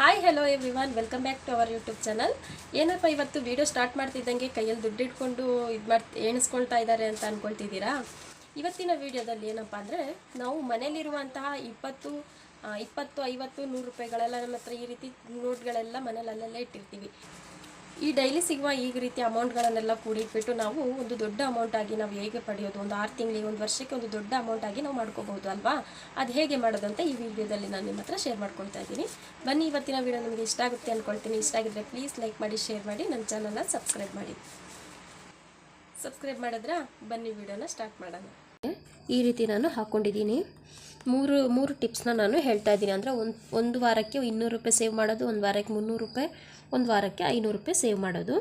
Hi hello every welcome back to our YouTube channel ಏನಪ್ಪ ಇವತ್ತು video start ಮಾಡ್ತಿದ್ದಂಗೆ ಕೈಯಲ್ಲಿ ದುಡ್ಡು ಇಟ್ಕೊಂಡು ಇದು ಮಾಡ್, ಎಣಿಸ್ಕೊಳ್ತಾ ಇದ್ದಾರೆ ಅಂತ ಅಂದ್ಕೊಳ್ತಿದ್ದೀರಾ ಇವತ್ತಿನ ವಿಡಿಯೋದಲ್ಲಿ ಏನಪ್ಪ ಅಂದರೆ ನಾವು ಮನೇಲಿರುವಂತಹ ಇಪ್ಪತ್ತು ಇಪ್ಪತ್ತು, ಐವತ್ತು, ನೂರು ರೂಪಾಯಿಗಳೆಲ್ಲ ನಮ್ಮ ಹತ್ರ ಈ ರೀತಿ ನೋಟ್ಗಳೆಲ್ಲ ಮನೇಲಿ ಅಲ್ಲಲ್ಲೇ ಇಟ್ಟಿರ್ತೀವಿ. ಈ ಡೈಲಿ ಸಿಗುವ ಈ ರೀತಿ ಅಮೌಂಟ್ಗಳನ್ನೆಲ್ಲ ಕೂಡಿಟ್ಬಿಟ್ಟು ನಾವು ಒಂದು ದೊಡ್ಡ ಅಮೌಂಟ್ ಆಗಿ ನಾವು ಹೇಗೆ ಪಡೆಯೋದು? ಒಂದು ಆರು ತಿಂಗಳಿಗೆ ಒಂದು ವರ್ಷಕ್ಕೆ ಒಂದು ದೊಡ್ಡ ಅಮೌಂಟ್ ಆಗಿ ನಾವು ಮಾಡ್ಕೋಬಹುದು ಅಲ್ವಾ? ಅದು ಹೇಗೆ ಮಾಡೋದಂತ ಈ ವಿಡಿಯೋದಲ್ಲಿ ನಾನು ನಿಮ್ಮ ಹತ್ರ ಶೇರ್ ಮಾಡ್ಕೊಳ್ತಾ ಇದ್ದೀನಿ. ಬನ್ನಿ, ಇವತ್ತಿನ ವಿಡಿಯೋ ನಿಮಗೆ ಇಷ್ಟ ಆಗುತ್ತೆ ಅಂದ್ಕೊಳ್ತೀನಿ ಇಷ್ಟ ಆಗಿದ್ರೆ ಪ್ಲೀಸ್ ಲೈಕ್ ಮಾಡಿ ಶೇರ್ ಮಾಡಿ. ನನ್ನ ಚಾನಲ್ನ ಸಬ್ಸ್ಕ್ರೈಬ್ ಮಾಡಿ. ಸಬ್ಸ್ಕ್ರೈಬ್ ಮಾಡಿದ್ರೆ ಬನ್ನಿ ವಿಡಿಯೋನ ಸ್ಟಾರ್ಟ್ ಮಾಡೋಣ. ಈ ರೀತಿ ನಾನು ಹಾಕ್ಕೊಂಡಿದ್ದೀನಿ ಮೂರು ಮೂರು ಟಿಪ್ಸ್ನ ನಾನು ಹೇಳ್ತಾ ಇದ್ದೀನಿ. ಅಂದರೆ ಒಂದು ಒಂದು ವಾರಕ್ಕೆ ಇನ್ನೂರು ರೂಪಾಯಿ ಸೇವ್ ಮಾಡೋದು, ಒಂದು ವಾರಕ್ಕೆ ಮುನ್ನೂರು ರೂಪಾಯಿ, ಒಂದು ವಾರಕ್ಕೆ ಐನೂರು ರೂಪಾಯಿ ಸೇವ್ ಮಾಡೋದು.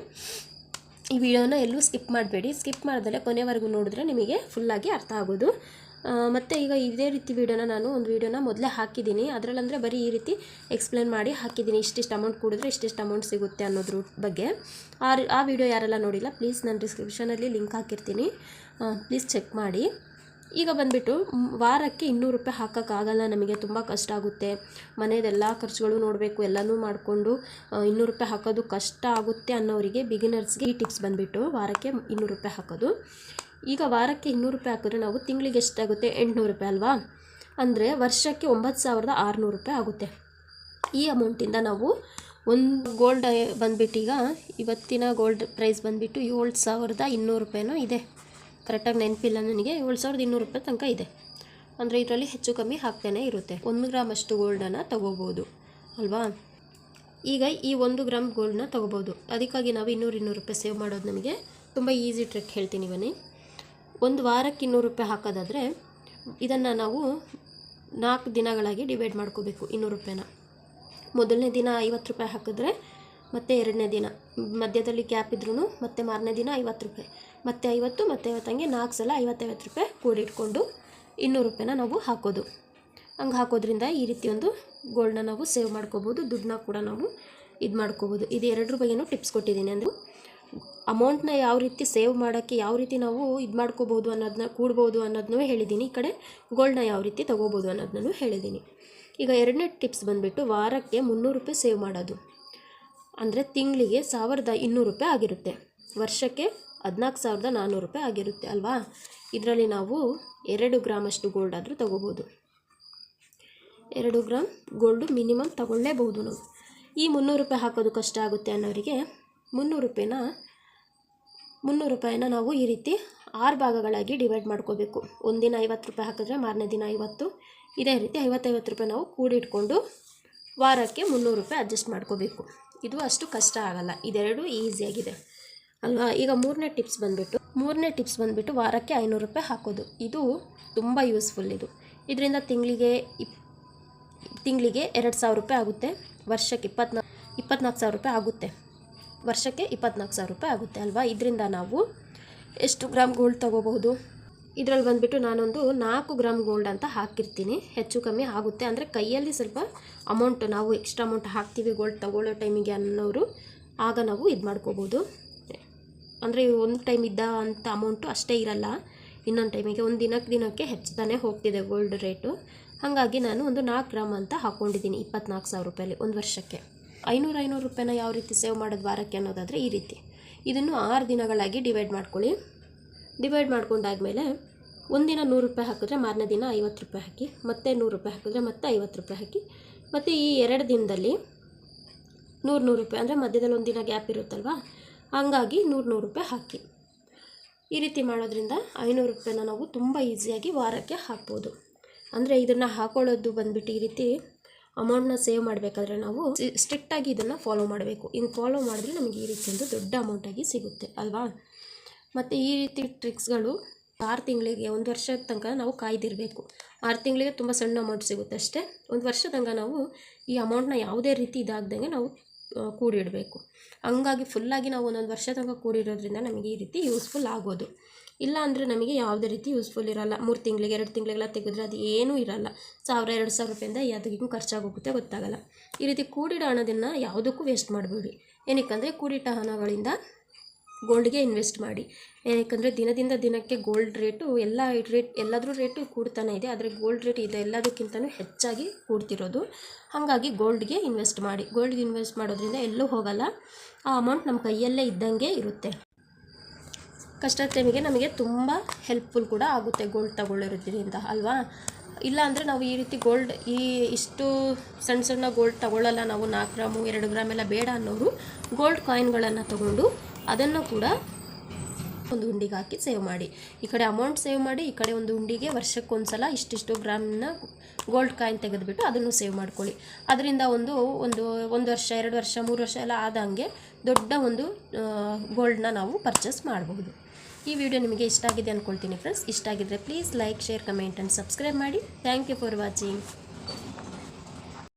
ಈ ವಿಡಿಯೋನ ಎಲ್ಲೂ ಸ್ಕಿಪ್ ಮಾಡಬೇಡಿ. ಸ್ಕಿಪ್ ಮಾಡಿದ್ರೆ ಕೊನೆವರೆಗೂ ನೋಡಿದ್ರೆ ನಿಮಗೆ ಫುಲ್ಲಾಗಿ ಅರ್ಥ ಆಗೋದು. ಮತ್ತು ಈಗ ಇದೇ ರೀತಿ ವಿಡಿಯೋನ ನಾನು ಒಂದು ವೀಡಿಯೋನ ಮೊದಲೇ ಹಾಕಿದ್ದೀನಿ. ಅದರಲ್ಲಂದರೆ ಬರೀ ಈ ರೀತಿ ಎಕ್ಸ್ಪ್ಲೇನ್ ಮಾಡಿ ಹಾಕಿದ್ದೀನಿ. ಇಷ್ಟಿಷ್ಟು ಅಮೌಂಟ್ ಕೂಡಿದ್ರೆ ಇಷ್ಟಿಷ್ಟು ಅಮೌಂಟ್ ಸಿಗುತ್ತೆ ಅನ್ನೋದ್ರ ಬಗ್ಗೆ. ಆ ಆ ವಿಡಿಯೋ ಯಾರೆಲ್ಲ ನೋಡಿಲ್ಲ ಪ್ಲೀಸ್ ನಾನು ಡಿಸ್ಕ್ರಿಪ್ಷನಲ್ಲಿ ಲಿಂಕ್ ಹಾಕಿರ್ತೀನಿ. ಪ್ಲೀಸ್ ಚೆಕ್ ಮಾಡಿ. ಈಗ ಬಂದುಬಿಟ್ಟು ವಾರಕ್ಕೆ ಇನ್ನೂರು ರೂಪಾಯಿ ಹಾಕೋಕ್ಕಾಗಲ್ಲ, ನಮಗೆ ತುಂಬ ಕಷ್ಟ ಆಗುತ್ತೆ. ಮನೆಯದೆಲ್ಲ ಖರ್ಚುಗಳು ನೋಡಬೇಕು, ಎಲ್ಲನೂ ಮಾಡಿಕೊಂಡು ಇನ್ನೂರು ರೂಪಾಯಿ ಹಾಕೋದು ಕಷ್ಟ ಆಗುತ್ತೆ ಅನ್ನೋರಿಗೆ ಬಿಗಿನರ್ಸ್ಗೆ ಈ ಟಿಪ್ಸ್ ಬಂದುಬಿಟ್ಟು ವಾರಕ್ಕೆ ಇನ್ನೂರು ರೂಪಾಯಿ ಹಾಕೋದು. ಈಗ ವಾರಕ್ಕೆ ಇನ್ನೂರು ರೂಪಾಯಿ ಹಾಕಿದ್ರೆ ನಾವು ತಿಂಗಳಿಗೆ ಎಷ್ಟಾಗುತ್ತೆ? ಎಂಟುನೂರು ರೂಪಾಯಿ ಅಲ್ವಾ? ಅಂದರೆ ವರ್ಷಕ್ಕೆ ಒಂಬತ್ತು ಸಾವಿರದ ಆರುನೂರು ರೂಪಾಯಿ ಆಗುತ್ತೆ. ಈ ಅಮೌಂಟಿಂದ ನಾವು ಒಂದು ಗೋಲ್ಡ್ ಬಂದುಬಿಟ್ಟು ಈಗ ಇವತ್ತಿನ ಗೋಲ್ಡ್ ಪ್ರೈಸ್ ಬಂದುಬಿಟ್ಟು ಏಳು ಸಾವಿರದ ಇನ್ನೂರು ರೂಪಾಯಿನೂ ಇದೆ. ಕರೆಕ್ಟಾಗಿ ನೆನಪಿಲ್ಲ ನನಗೆ, ಏಳು ಸಾವಿರದ ಇನ್ನೂರು ರೂಪಾಯಿ ತನಕ ಇದೆ. ಅಂದರೆ ಇದರಲ್ಲಿ ಹೆಚ್ಚು ಕಮ್ಮಿ ಹಾಕ್ತಾನೆ ಇರುತ್ತೆ. ಒಂದು ಗ್ರಾಮ್ ಅಷ್ಟು ಗೋಲ್ಡನ್ನು ತೊಗೋಬೋದು, ಅಲ್ವಾ? ಈಗ ಈ ಒಂದು ಗ್ರಾಮ್ ಗೋಲ್ಡ್ನ ತೊಗೋಬೋದು. ಅದಕ್ಕಾಗಿ ನಾವು ಇನ್ನೂರು ಇನ್ನೂರು ರೂಪಾಯಿ ಸೇವ್ ಮಾಡೋದು ನಮಗೆ ತುಂಬ ಈಸಿ ಟ್ರಿಕ್ ಹೇಳ್ತೀನಿ ಬನ್ನಿ. ಒಂದು ವಾರಕ್ಕೆ ಇನ್ನೂರು ರೂಪಾಯಿ ಹಾಕೋದಾದರೆ ಇದನ್ನು ನಾವು ನಾಲ್ಕು ದಿನಗಳಾಗಿ ಡಿವೈಡ್ ಮಾಡ್ಕೋಬೇಕು ಇನ್ನೂರು ರೂಪಾಯಿನ. ಮೊದಲನೇ ದಿನ ಐವತ್ತು ರೂಪಾಯಿ ಹಾಕಿದ್ರೆ ಮತ್ತೆ ಎರಡನೇ ದಿನ. ಮಧ್ಯದಲ್ಲಿ ಗ್ಯಾಪ್ ಇದ್ರೂ ಮತ್ತೆ ಮಾರನೇ ದಿನ ಐವತ್ತು ರೂಪಾಯಿ. ಮತ್ತೆ ಐವತ್ತು, ಮತ್ತೆ ಐವತ್ತಂಗೆ ನಾಲ್ಕು ಸಲ ಐವತ್ತೈವತ್ತು ರೂಪಾಯಿ ಕೂಡಿಟ್ಕೊಂಡು ಇನ್ನೂರು ರೂಪಾಯಿನ ನಾವು ಹಾಕೋದು. ಹಂಗೆ ಹಾಕೋದ್ರಿಂದ ಈ ರೀತಿ ಒಂದು ಗೋಲ್ಡ್ನ ನಾವು ಸೇವ್ ಮಾಡ್ಕೋಬೋದು, ದುಡ್ಡನ್ನ ಕೂಡ ನಾವು ಇದು ಮಾಡ್ಕೋಬೋದು. ಇದು ಎರಡರ ಬಗ್ಗೆನೂ ಟಿಪ್ಸ್ ಕೊಟ್ಟಿದ್ದೀನಿ. ಅಂದರೆ ಅಮೌಂಟ್ನ ಯಾವ ರೀತಿ ಸೇವ್ ಮಾಡೋಕ್ಕೆ ಯಾವ ರೀತಿ ನಾವು ಇದು ಮಾಡ್ಕೋಬೋದು ಅನ್ನೋದನ್ನ ಕೂಡ್ಬೋದು ಅನ್ನೋದನ್ನೂ ಹೇಳಿದ್ದೀನಿ. ಈ ಕಡೆ ಗೋಲ್ಡ್ನ ಯಾವ ರೀತಿ ತೊಗೋಬೋದು ಅನ್ನೋದನ್ನೂ ಹೇಳಿದ್ದೀನಿ. ಈಗ ಎರಡನೇ ಟಿಪ್ಸ್ ಬಂದುಬಿಟ್ಟು ವಾರಕ್ಕೆ ಮುನ್ನೂರು ರೂಪಾಯಿ ಸೇವ್ ಮಾಡೋದು. ಅಂದರೆ ತಿಂಗಳಿಗೆ ಸಾವಿರದ ಇನ್ನೂರು ರೂಪಾಯಿ ಆಗಿರುತ್ತೆ. ವರ್ಷಕ್ಕೆ ಹದಿನಾಲ್ಕು ಸಾವಿರದ ನಾನ್ನೂರು ರೂಪಾಯಿ ಆಗಿರುತ್ತೆ ಅಲ್ವಾ? ಇದರಲ್ಲಿ ನಾವು ಎರಡು ಗ್ರಾಮಷ್ಟು ಗೋಲ್ಡ್ ಆದರೂ ತಗೋಬೋದು. ಎರಡು ಗ್ರಾಮ್ ಗೋಲ್ಡು ಮಿನಿಮಮ್ ತಗೊಳ್ಳೇಬಹುದು ನಾವು. ಈ ಮುನ್ನೂರು ರೂಪಾಯಿ ಹಾಕೋದು ಕಷ್ಟ ಆಗುತ್ತೆ ಅನ್ನೋರಿಗೆ ಮುನ್ನೂರು ರೂಪಾಯಿನ ಮುನ್ನೂರು ರೂಪಾಯಿನ ನಾವು ಈ ರೀತಿ ಆರು ಭಾಗಗಳಾಗಿ ಡಿವೈಡ್ ಮಾಡ್ಕೋಬೇಕು. ಒಂದಿನ ಐವತ್ತು ರೂಪಾಯಿ ಹಾಕಿದ್ರೆ ಮಾರನೇ ದಿನ ಐವತ್ತು, ಇದೇ ರೀತಿ ಐವತ್ತೈವತ್ತು ರೂಪಾಯಿ ನಾವು ಕೂಡಿಟ್ಕೊಂಡು ವಾರಕ್ಕೆ ಮುನ್ನೂರು ರೂಪಾಯಿ ಅಡ್ಜಸ್ಟ್ ಮಾಡ್ಕೋಬೇಕು. ಇದು ಅಷ್ಟು ಕಷ್ಟ ಆಗಲ್ಲ. ಇದೆರಡು ಈಸಿಯಾಗಿದೆ ಅಲ್ವಾ? ಈಗ ಮೂರನೇ ಟಿಪ್ಸ್ ಬಂದುಬಿಟ್ಟು, ಮೂರನೇ ಟಿಪ್ಸ್ ಬಂದುಬಿಟ್ಟು ವಾರಕ್ಕೆ ಐನೂರು ರೂಪಾಯಿ ಹಾಕೋದು. ಇದು ತುಂಬ ಯೂಸ್ಫುಲ್ ಇದು. ಇದರಿಂದ ತಿಂಗಳಿಗೆ ಇಪ್, ತಿಂಗಳಿಗೆ ಎರಡು ಸಾವಿರ ರೂಪಾಯಿ ಆಗುತ್ತೆ. ವರ್ಷಕ್ಕೆ ಇಪ್ಪತ್ನಾ, ಇಪ್ಪತ್ನಾಲ್ಕು ಸಾವಿರ ರೂಪಾಯಿ ಆಗುತ್ತೆ. ವರ್ಷಕ್ಕೆ ಇಪ್ಪತ್ನಾಲ್ಕು ಸಾವಿರ ರೂಪಾಯಿ ಆಗುತ್ತೆ ಅಲ್ವಾ? ಇದರಿಂದ ನಾವು ಎಷ್ಟು ಗ್ರಾಮ್ ಗೋಲ್ಡ್ ತೊಗೋಬಹುದು? ಇದರಲ್ಲಿ ಬಂದುಬಿಟ್ಟು ನಾನೊಂದು ನಾಲ್ಕು ಗ್ರಾಮ್ ಗೋಲ್ಡ್ ಅಂತ ಹಾಕಿರ್ತೀನಿ. ಹೆಚ್ಚು ಕಮ್ಮಿ ಆಗುತ್ತೆ. ಅಂದರೆ ಕೈಯಲ್ಲಿ ಸ್ವಲ್ಪ ಅಮೌಂಟ್ ನಾವು ಎಕ್ಸ್ಟ್ರಾ ಅಮೌಂಟ್ ಹಾಕ್ತೀವಿ ಗೋಲ್ಡ್ ತಗೊಳ್ಳೋ ಟೈಮಿಗೆ ಅನ್ನೋರು, ಆಗ ನಾವು ಇದು ಮಾಡ್ಕೋಬೋದು. ಅಂದರೆ ಒಂದು ಟೈಮ್ ಇದ್ದ ಅಂತ ಅಮೌಂಟು ಅಷ್ಟೇ ಇರಲ್ಲ. ಇನ್ನೊಂದು ಟೈಮಿಗೆ ಒಂದು ದಿನಕ್ಕೆ ದಿನಕ್ಕೆ ಹೆಚ್ಚುತ್ತಾನೆ ಹೋಗ್ತಿದೆ ಗೋಲ್ಡ್ ರೇಟು ಹಾಗಾಗಿ ನಾನು ಒಂದು ನಾಲ್ಕು ಗ್ರಾಮ್ ಅಂತ ಹಾಕ್ಕೊಂಡಿದ್ದೀನಿ ಇಪ್ಪತ್ನಾಲ್ಕು ಸಾವಿರ ರೂಪಾಯಲ್ಲಿ ಒಂದು ವರ್ಷಕ್ಕೆ. ಐನೂರು ಐನೂರು ರೂಪಾಯಿನ ಯಾವ ರೀತಿ ಸೇವ್ ಮಾಡೋದು ವಾರಕ್ಕೆ ಅನ್ನೋದಾದರೆ ಈ ರೀತಿ. ಇದನ್ನು ಆರು ದಿನಗಳಾಗಿ ಡಿವೈಡ್ ಮಾಡ್ಕೊಳ್ಳಿ. ಡಿವೈಡ್ ಮಾಡ್ಕೊಂಡಾದ್ಮೇಲೆ ಒಂದಿನ ನೂರು ರೂಪಾಯಿ ಹಾಕಿದ್ರೆ ಮಾರನೇ ದಿನ ಐವತ್ತು ರೂಪಾಯಿ ಹಾಕಿ, ಮತ್ತೆ ನೂರು ರೂಪಾಯಿ ಹಾಕಿದ್ರೆ ಮತ್ತೆ ಐವತ್ತು ರೂಪಾಯಿ ಹಾಕಿ, ಮತ್ತು ಈ ಎರಡು ದಿನದಲ್ಲಿ ನೂರು ನೂರು ರೂಪಾಯಿ, ಅಂದರೆ ಮಧ್ಯದಲ್ಲಿ ಒಂದು ದಿನ ಗ್ಯಾಪ್ ಇರುತ್ತಲ್ವಾ, ಹಂಗಾಗಿ ನೂರು ನೂರು ರೂಪಾಯಿ ಹಾಕಿ. ಈ ರೀತಿ ಮಾಡೋದ್ರಿಂದ ಐನೂರು ರೂಪಾಯಿನ ನಾವು ತುಂಬ ಈಸಿಯಾಗಿ ವಾರಕ್ಕೆ ಹಾಕ್ಬೋದು. ಅಂದರೆ ಇದನ್ನು ಹಾಕೊಳ್ಳೋದು ಬಂದುಬಿಟ್ಟು ಈ ರೀತಿ ಅಮೌಂಟ್ನ ಸೇವ್ ಮಾಡಬೇಕಾದ್ರೆ ನಾವು ಸ್ಟ್ರಿಕ್ಟಾಗಿ ಇದನ್ನು ಫಾಲೋ ಮಾಡಬೇಕು. ಇನ್ನು ಫಾಲೋ ಮಾಡಿದ್ರೆ ನಮಗೆ ಈ ರೀತಿ ಒಂದು ದೊಡ್ಡ ಅಮೌಂಟಾಗಿ ಸಿಗುತ್ತೆ, ಅಲ್ವಾ? ಮತ್ತು ಈ ರೀತಿ ಟ್ರಿಕ್ಸ್ಗಳು ಆರು ತಿಂಗಳಿಗೆ ಒಂದು ವರ್ಷದ ತನಕ ನಾವು ಕಾಯ್ದಿರಬೇಕು. ಆರು ತಿಂಗಳಿಗೆ ತುಂಬ ಸಣ್ಣ ಅಮೌಂಟ್ ಸಿಗುತ್ತೆ ಅಷ್ಟೇ. ಒಂದು ವರ್ಷದ ತನಕ ನಾವು ಈ ಅಮೌಂಟ್ನ ಯಾವುದೇ ರೀತಿ ಇದಾಗ್ದಂಗೆ ನಾವು ಕೂಡಿಡಬೇಕು. ಹಂಗಾಗಿ ಫುಲ್ಲಾಗಿ ನಾವು ಒಂದೊಂದು ವರ್ಷ ತನಕ ಕೂಡಿರೋದ್ರಿಂದ ನಮಗೆ ಈ ರೀತಿ ಯೂಸ್ಫುಲ್ ಆಗೋದು. ಇಲ್ಲ ಅಂದರೆ ನಮಗೆ ಯಾವುದೇ ರೀತಿ ಯೂಸ್ಫುಲ್ ಇರಲ್ಲ. ಮೂರು ತಿಂಗಳಿಗೆ, ಎರಡು ತಿಂಗಳಿಗೆಲ್ಲ ತೆಗೆದ್ರೆ ಅದು ಏನೂ ಇರಲ್ಲ. ಸಾವಿರ, ಎರಡು ಸಾವಿರ ರೂಪಾಯಿಂದ ಯಾವುದಕ್ಕೂ ಖರ್ಚಾಗೋಗುತ್ತೆ ಗೊತ್ತಾಗಲ್ಲ. ಈ ರೀತಿ ಕೂಡಿಡೋ ಹಣದನ್ನು ಯಾವುದಕ್ಕೂ ವೇಸ್ಟ್ ಮಾಡಬೇಡಿ. ಏನಕ್ಕಂದರೆ ಕೂಡಿಟ್ಟ ಹಣಗಳಿಂದ ಗೋಲ್ಡ್ಗೆ ಇನ್ವೆಸ್ಟ್ ಮಾಡಿ. ಯಾಕಂದರೆ ದಿನದಿಂದ ದಿನಕ್ಕೆ ಗೋಲ್ಡ್ ರೇಟು ಎಲ್ಲ ರೇಟ್ ಎಲ್ಲಾದರೂ ರೇಟು ಕೂಡ್ತಾನೆ ಇದೆ, ಆದರೆ ಗೋಲ್ಡ್ ರೇಟ್ ಇದೆ ಎಲ್ಲದಕ್ಕಿಂತಲೂ ಹೆಚ್ಚಾಗಿ ಕೂಡ್ತಿರೋದು. ಹಾಗಾಗಿ ಗೋಲ್ಡ್ಗೆ ಇನ್ವೆಸ್ಟ್ ಮಾಡಿ. ಗೋಲ್ಡ್ಗೆ ಇನ್ವೆಸ್ಟ್ ಮಾಡೋದ್ರಿಂದ ಎಲ್ಲೂ ಹೋಗಲ್ಲ. ಆ ಅಮೌಂಟ್ ನಮ್ಮ ಕೈಯಲ್ಲೇ ಇದ್ದಂಗೆ ಇರುತ್ತೆ. ಕಷ್ಟದ ಟೈಮಿಗೆ ನಮಗೆ ತುಂಬ ಹೆಲ್ಪ್ಫುಲ್ ಕೂಡ ಆಗುತ್ತೆ ಗೋಲ್ಡ್ ತಗೊಳ್ಳೋದ್ರಿಂದ ಅಲ್ವಾ? ಇಲ್ಲ ಅಂದರೆ ನಾವು ಈ ರೀತಿ ಗೋಲ್ಡ್ ಈ ಇಷ್ಟು ಸಣ್ಣ ಸಣ್ಣ ಗೋಲ್ಡ್ ತಗೊಳ್ಳಲ್ಲ ನಾವು ನಾಲ್ಕು ಗ್ರಾಮು, ಎರಡು ಗ್ರಾಮ್ ಎಲ್ಲ ಬೇಡ ಅನ್ನೋರು ಗೋಲ್ಡ್ ಕಾಯಿನ್ಗಳನ್ನು ತಗೊಂಡು ಅದನ್ನು ಕೂಡ ಒಂದು ಉಂಡಿಗೆ ಹಾಕಿ ಸೇವ್ ಮಾಡಿ. ಈ ಕಡೆ ಅಮೌಂಟ್ ಸೇವ್ ಮಾಡಿ, ಈ ಕಡೆ ಒಂದು ಉಂಡಿಗೆ ವರ್ಷಕ್ಕೊಂದ್ಸಲ ಇಷ್ಟಿಷ್ಟು ಗ್ರಾಮ್ನ ಗೋಲ್ಡ್ ಕಾಯಿನ್ ತೆಗೆದುಬಿಟ್ಟು ಅದನ್ನು ಸೇವ್ ಮಾಡ್ಕೊಳ್ಳಿ. ಅದರಿಂದ ಒಂದು ಒಂದು ಒಂದು ವರ್ಷ, ಎರಡು ವರ್ಷ, ಮೂರು ವರ್ಷ ಎಲ್ಲ ಆದಂಗೆ ದೊಡ್ಡ ಒಂದು ಗೋಲ್ಡ್ನ ನಾವು ಪರ್ಚೇಸ್ ಮಾಡಬಹುದು ಈ ವಿಡಿಯೋ ನಿಮಗೆ ಇಷ್ಟ ಆಗಿದೆ ಅಂದ್ಕೊಳ್ತೀನಿ ಫ್ರೆಂಡ್ಸ್ ಇಷ್ಟ ಆಗಿದ್ದರೆ please like share comment and subscribe ಮಾಡಿ. Thank you for watching